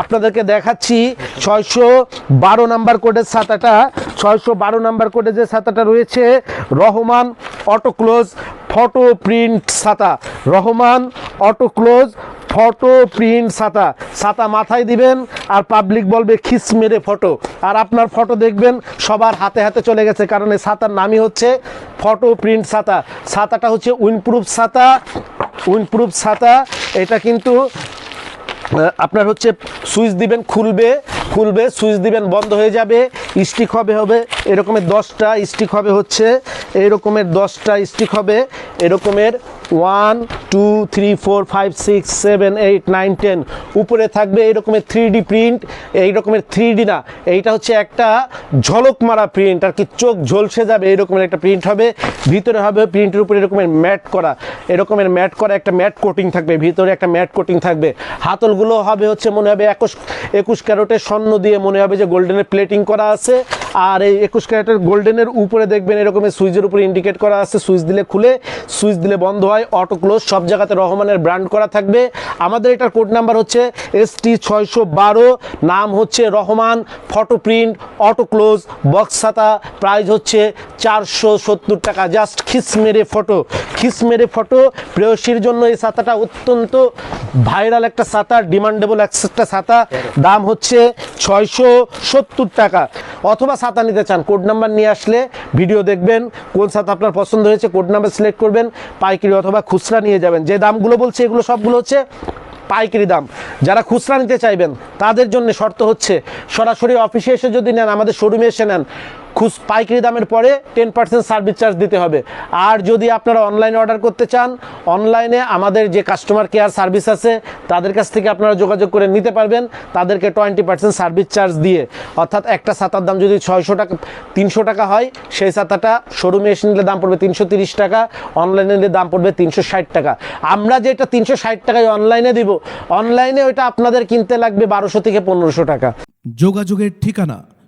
আপনাদেরকে দেখাচ্ছি ছয়শো বারো নাম্বার কোডের ছাতাটা, ছয়শো বারো নাম্বার কোডে যে ছাতাটা রয়েছে, রহমান অটোক্লোজ ফটো প্রিন্ট ছাতা। রহমান অটোক্লোজ ফটো প্রিন্ট ছাতা। ছাতা মাথায় দিবেন আর পাবলিক বলবে, খিস মেরে ফটো। আর আপনার ফটো দেখবেন, সবার হাতে হাতে চলে গেছে, কারণ এই ছাতার নামই হচ্ছে ফটো প্রিন্ট ছাতা। ছাতাটা হচ্ছে উইনপ্রুফ ছাতা। উইনপ্রুফ ছাতা। এটা কিন্তু আপনার হচ্ছে সুইচ দিবেন খুলবে খুলবে, সুইচ দিবেন বন্ধ হয়ে যাবে স্টিক হবে হবে, এরকমের দশটা স্টিক হবে হচ্ছে, এরকমের দশটা স্টিক হবে, এরকমের one two three four five six seven eight nine ten উপরে থাকবে এরকমের থ্রি ডি প্রিন্ট এই রকমের থ্রি ডি না। এইটা হচ্ছে একটা ঝলক মারা প্রিন্ট আর কি চোখ ঝলসে যাবে এরকমের একটা প্রিন্ট হবে। ভিতরে হবে প্রিন্টের উপরে এরকমের ম্যাট করা। এরকমের ম্যাট করা একটা ম্যাট কোটিং থাকবে, ভিতরে একটা ম্যাট কোটিং থাকবে। হাতলগুলো হবে হচ্ছে মনে হবে একুশ একুশ ক্যারোটের স্বর্ণ দিয়ে মনে হবে যে গোল্ডেনের প্লেটিং করা আছে। আর এই একুশ ক্যারেটের গোল্ডেনের উপরে দেখবেন এরকম সুইচের উপরে ইন্ডিকেট করা আছে। সুইচ দিলে খুলে, সুইচ দিলে বন্ধ হয় অটো ক্লোজ সব জায়গাতে রহমানের ব্র্যান্ড করা থাকবে। আমাদের এটার কোড নাম্বার হচ্ছে এস টি ছয়শো বারো, নাম হচ্ছে Rahman photo print auto close box ছাতা প্রাইস হচ্ছে চারশো সত্তর টাকা। জাস্ট খিস মেরে ফটো খিস মেরে ফটো প্রেয়সীর জন্য এই ছাতাটা অত্যন্ত ভাইরাল একটা ছাতা ডিমান্ডেবল একটা ছাতা। দাম হচ্ছে ছয়শো সত্তর টাকা। অথবা ছাতা নিতে চান কোড নাম্বার নিয়ে আসলে ভিডিও দেখবেন, কোন ছাতা আপনার পছন্দ হয়েছে কোড নাম্বার সিলেক্ট করবেন, পাইকারি অথবা খুচরা নিয়ে যাবেন। যে দামগুলো বলছে, এগুলো সবগুলো হচ্ছে পাইকারি দাম। যারা খুচরা নিতে চাইবেন, তাদের জন্য শর্ত হচ্ছে, সরাসরি অফিসে এসে যদি নেন, আমাদের শোরুমে এসে নেন খুচ পাইকারি দামের পরে টেন পার্সেন্ট সার্ভিস চার্জ দিতে হবে। আর যদি আপনারা অনলাইনে অর্ডার করতে চান অনলাইনে আমাদের যে কাস্টমার কেয়ার সার্ভিস আছে, তাদের কাছ থেকে আপনারা যোগাযোগ করে নিতে পারবেন। তাদেরকে টোয়েন্টি পার্সেন্ট সার্ভিস চার্জ দিয়ে। অর্থাৎ একটা ছাতার দাম যদি ছয়শো টাকা, তিনশো টাকা হয়, সেই ছাতাটা শোরুমে এসে নিলে দাম পড়বে তিনশো তিরিশ টাকা অনলাইনে নিলে দাম পড়বে তিনশো ষাট টাকা। আমরা যেটা তিনশো ষাট টাকায় অনলাইনে দিব অনলাইনে ওইটা আপনাদের কিনতে লাগবে বারোশো থেকে পনেরোশো টাকা। যোগাযোগের ঠিকানা